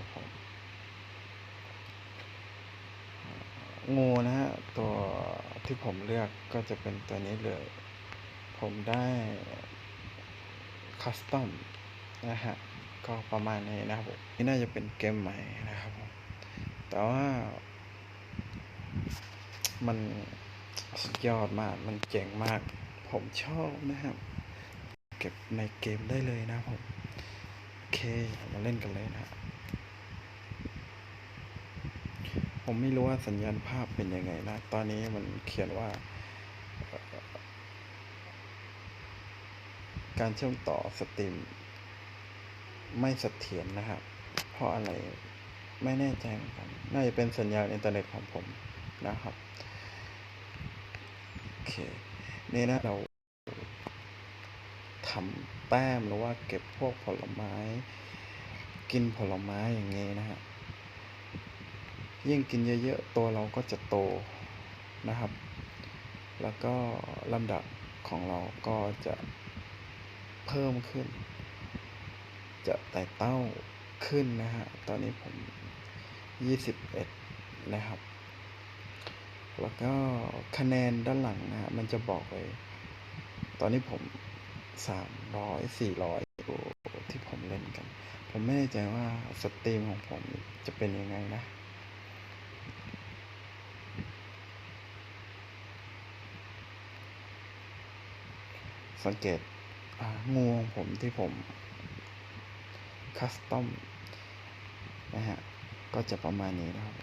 นะครับผมงูนะฮะตัวที่ผมเลือกก็จะเป็นตัวนี้เลย ผมได้คัสตอมนะฮะก็ประมาณนี้นะครับผมนี่น่าจะเป็นเกมใหม่นะครับผมแต่ว่ามันสุดยอดมาก มันเจ๋งมาก ผมชอบนะครับ เก็บในเกมได้เลยนะผม โอเค มาเล่นกันเลยนะฮะ ผมไม่รู้ว่าสัญญาณภาพเป็นยังไงนะ ตอนนี้มันเขียนว่า การเชื่อมต่อสตรีมไม่เสถียรนะครับ เพราะอะไรไม่แน่ใจเหมือนกัน น่าจะเป็นสัญญาณอินเทอร์เน็ตของผมนะครับ โอเค นี่นะเราทำแต้มหรือว่าเก็บพวกผลไม้ กินผลไม้อย่างงี้นะฮะ ยิ่งกินเยอะๆ ตัวเราก็จะโตนะครับ แล้วก็ลำดับของเราก็จะเพิ่มขึ้น จะไต่เต้าขึ้นนะฮะ ตอนนี้ผม 21 นะครับ แล้วก็คะแนนด้านหลังนะฮะ มันจะบอกเลย ตอนนี้ผม 300 400ที่ผมเล่นกัน ผมไม่แน่ใจว่าสตรีมของผมจะเป็นยังไงนะ สังเกตงูของผมที่ผมคัสตอมนะฮะ ก็จะประมาณนี้นะครับ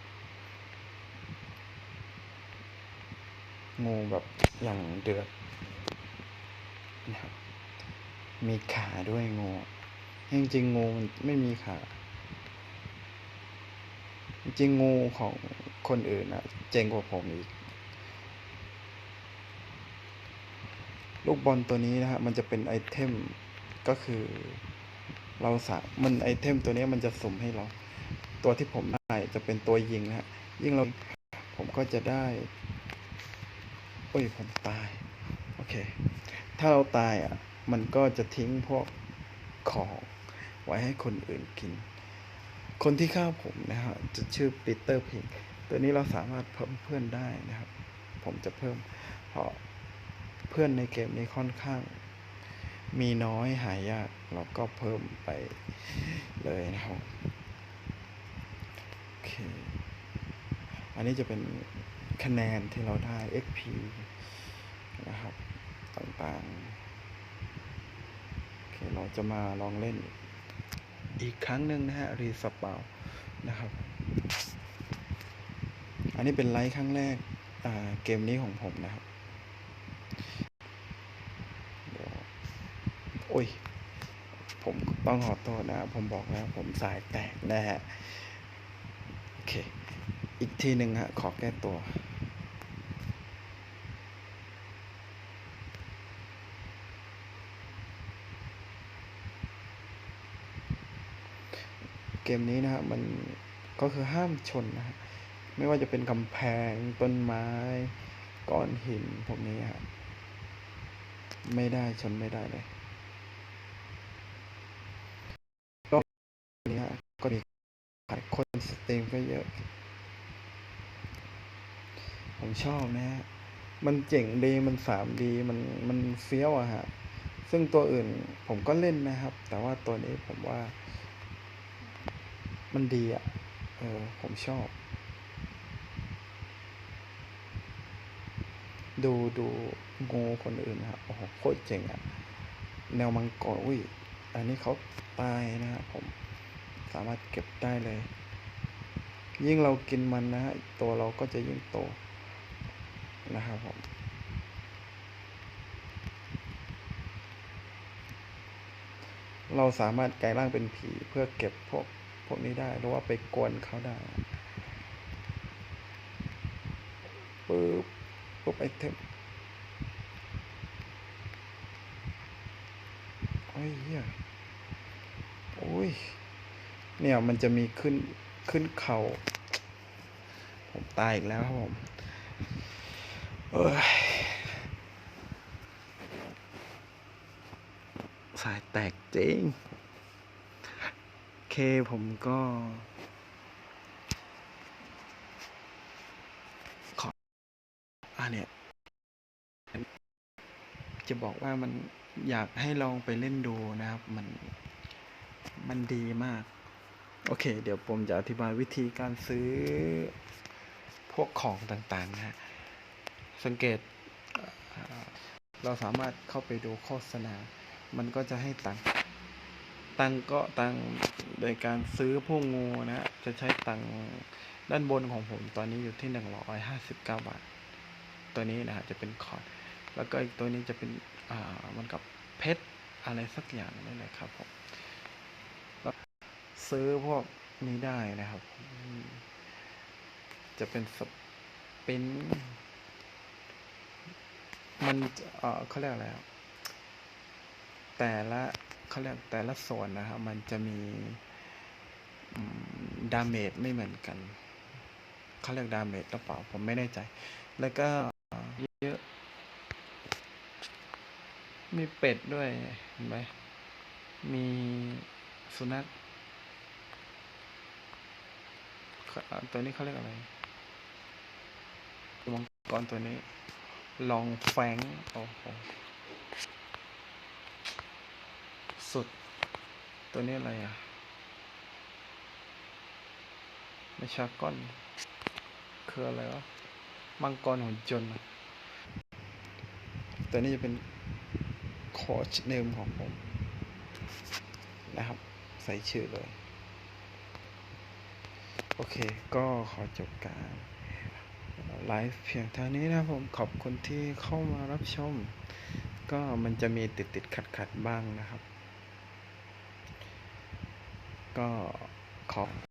งูแบบอย่างเดือดนะครับ มีขาด้วยงูจริงๆงูมันไม่มีขา จริงงูของคนอื่นอะเจ๋งกว่าผมอีก ลูกบอลตัวนี้นะฮะมันจะเป็นไอเทมก็คือเราสามันไอเทมตัวนี้มันจะสุ่มให้เรา ตัวที่ผมได้จะเป็นตัวยิงนะฮะยิ่งเราผมก็จะได้โอ้ยผมตายโอเค ถ้าเราตายอะ มันก็จะทิ้งพวกของไว้ให้คนอื่นกิน คนที่ฆ่าผมนะฮะจะชื่อปีเตอร์พิงตัวนี้เราสามารถเพิ่มเพื่อนได้นะครับ ผมจะเพิ่มเพราะ พื่อนในเกมนี้ค่อนข้าง มีน้อยหายากเราก็เพิ่มไปเลยนะครับโอเคอันนี้จะเป็นคะแนนที่เราได้ XP นะครับ ต่างๆโอเคเราจะมาลองเล่นอีกครั้งหนึ่งนะฮะ รีสปาวนะครับ อันนี้เป็นไลฟ์ครั้งแรกเกมนี้ของผมนะครับ เดี๋ยว โอ้ย ผมต้องขอโทษนะ ผมบอกแล้วผมสายแตกนะฮะ โอเค อีกทีหนึ่งฮะ ขอแก้ตัว เกมนี้นะฮะ มันก็คือห้ามชนนะฮะ ไม่ว่าจะเป็นกำแพงต้นไม้ก้อนหินพวกนี้ฮะ ไม่ได้ชนไม่ได้เลย ก็นี้ฮะก็มีขาย คนสตรีมก็เยอะ ผมชอบนะฮะ มันเจ๋งดี มันสามดี มันมันเฟี้ยวอะฮะ ซึ่งตัวอื่นผมก็เล่นนะครับ แต่ว่าตัวนี้ผมว่า มันดีอะเออ ผมชอบ ดูดูงูคนอื่นนะครับโอ้โหโคตรเจ๋งอะแนวมังกรอุ้ย อันนี้เขาตายนะครับผมสามารถเก็บได้เลย ยิ่งเรากินมันนะฮะตัวเราก็จะยิ่งโตนะครับผมเราสามารถกลายร่างเป็นผีเพื่อเก็บพวกพวกนี้ได้หรือว่าไปกวนเขาได้ปึ๊บปุ๊บไอเทมโอ้ยเหี้ยโอ้ยเนี่ยมันจะมีขึ้น ขึ้นเขาผมตายอีกแล้วครับผมเอ้ยสายแตกจริง เคผมก็ ขออ่าเนี่ย จะบอกว่ามันอยากให้ลองไปเล่นดูนะครับ มัน มันดีมาก โอเค เดี๋ยวผมจะอธิบายวิธีการซื้อพวกของต่างๆนะฮะ สังเกตเราสามารถเข้าไปดูโฆษณา มันก็จะให้ตังตังก็ตังโดยการซื้อพวกงูนะฮะจะใช้ตังด้านบนของผมตอนนี้อยู่ที่หนึ่งร้อยห้าสิบเก้าบาท ตัวนี้นะฮะจะเป็นคอร์ดแล้วก็อีกตัวนี้จะเป็นอ่ามันกับเพชรอะไรสักอย่างนี่แหละครับผม ซื้อพวกนี้ได้นะครับ จะเป็นสปิน มันเออเขาเรียกอะไรแต่ละเขาเรียกแต่ละส่วนนะครับ มันจะมีดาเมจไม่เหมือนกันเขาเรียกดาเมจหรือเปล่า ผมไม่แน่ใจ แล้วก็เยอะ มีเป็ดด้วยเห็นไหมมีสุนัขเขาอ่า ตัวนี้เขาเรียกอะไรมังกรตัวนี้ ลองแฟงโอ้โหสุด ตัวนี้อะไรอะไม่ชาก้อน คืออะไรวะ มังกรหุ่นจนต์ตัวนี้จะเป็นค้ชเนมของผม นะครับ ใส่ชื่อเลย โอเค ก็ขอจบการไลฟ์เพียงเท่านี้นะครับผมขอบคุณที่เข้ามารับชม ก็มันจะมีติดติดขัดขัดบ้างนะครับ ก็ขอบ